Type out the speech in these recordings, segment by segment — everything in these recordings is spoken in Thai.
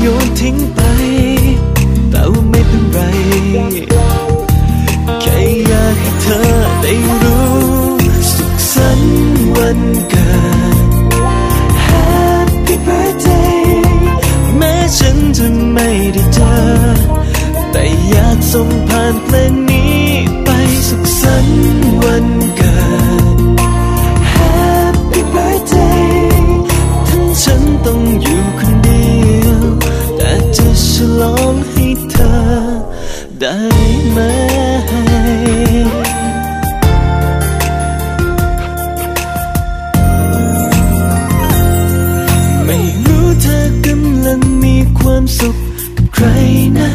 โยนทิ้งไป แต่ว่าไม่เป็นไร แค่อยากให้เธอได้รู้ สุขสันต์วันเกิด Happy birthday ความสุขกับใครนะ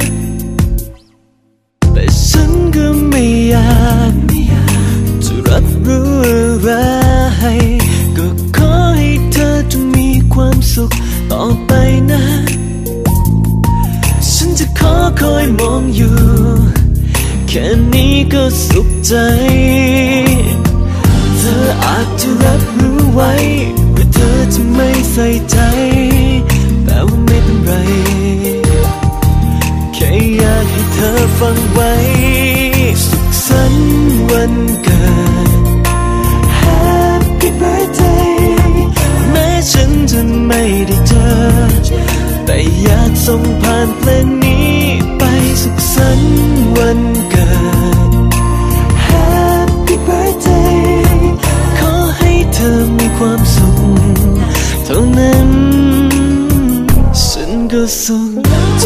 แต่ฉันก็ไม่อยากจะรับรู้อะไร ก็ขอให้เธอจงมีความสุขต่อไปนะ ฉันจะขอคอยมองอยู่ แค่นี้ก็สุขใจ เธออาจจะรับรู้ไว้ว่าเธอจะไม่ใส่ใจ ไร แค่อยากให้เธอฟังไว้ สุขสันต์วันเกิด Happy birthday แม้ฉันจะไม่ได้เจอ แต่อยากส่งผ่านเพลงนี้ไปสุขสันต์วันเกิด Happy birthday ขอให้เธอมีความสุขเท่านั้น ก็สุขใจ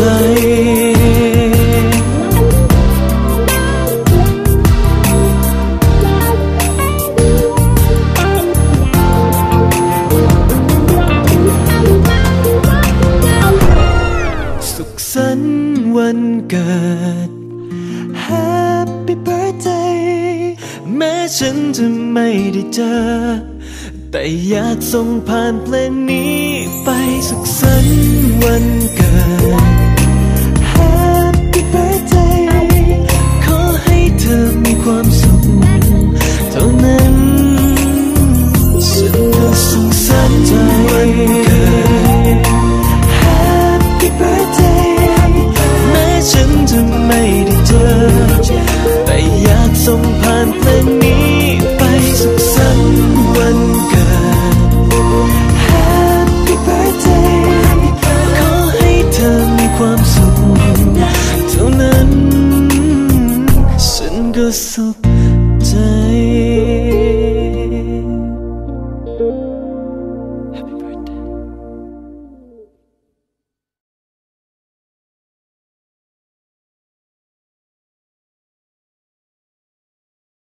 สุขสันต์วันเกิด Happy birthday แม้ฉันจะไม่ได้เจอ แต่อยากส่งผ่านเพลงนี้ไปสุขสันต์วันเกิด so